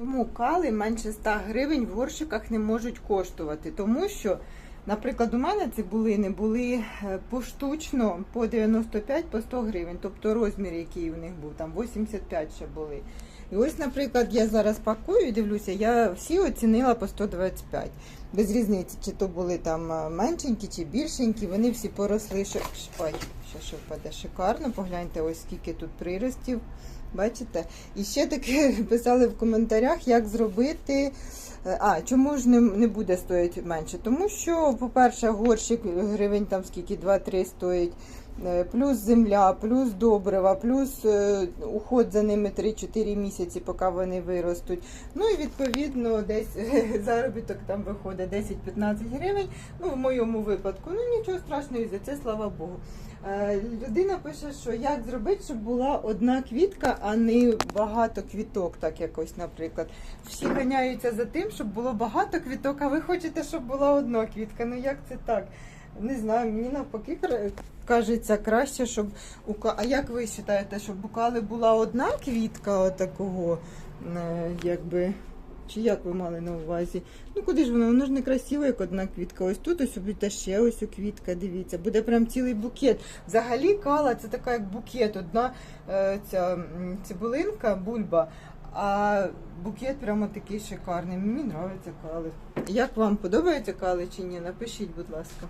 Тому кали менше 100 гривень в горщиках не можуть коштувати, тому що, наприклад, у мене цибулини були е, поштучно по 95 по 100 гривень, тобто розмір, який у них був, там 85 ще були. І ось, наприклад, я зараз пакую і дивлюся, я всі оцінила по 125. Без різниці, чи то були там е, меншенькі чи більшенькі, вони всі поросли. Що... Ой, ще впаде шикарно. Погляньте, ось скільки тут приростів. Бачите? І ще таке писали в коментарях, як зробити. е, А, чому ж не, буде стоїти менше? Тому що, по-перше, горщик гривень там скільки 2-3 стоїть, плюс земля, плюс добрива, плюс е, уход за ними 3-4 місяці, поки вони виростуть. Ну і відповідно десь заробіток там виходить 10-15 гривень. Ну, в моєму випадку, ну нічого страшного, за це слава Богу. Е, Людина пише, що як зробити, щоб була одна квітка, а не багато квіток, так якось, наприклад. Всі ганяються за тим, щоб було багато квіток, а ви хочете, щоб була одна квітка. Ну як це так? Не знаю, мені навпаки кажеться краще, щоб у А як ви вважаєте, щоб у кали була одна квітка отакого, е, якби. Чи як ви мали на увазі? Ну куди ж воно? Воно ж не красиво, як одна квітка. Ось тут ось буде ще ось у квітка, дивіться. Буде прям цілий букет. Взагалі кала це така як букет. Одна е, ця цибулинка, бульба, а букет прямо такий шикарний. Мені подобається кали. Як вам подобається кали чи ні? Напишіть, будь ласка.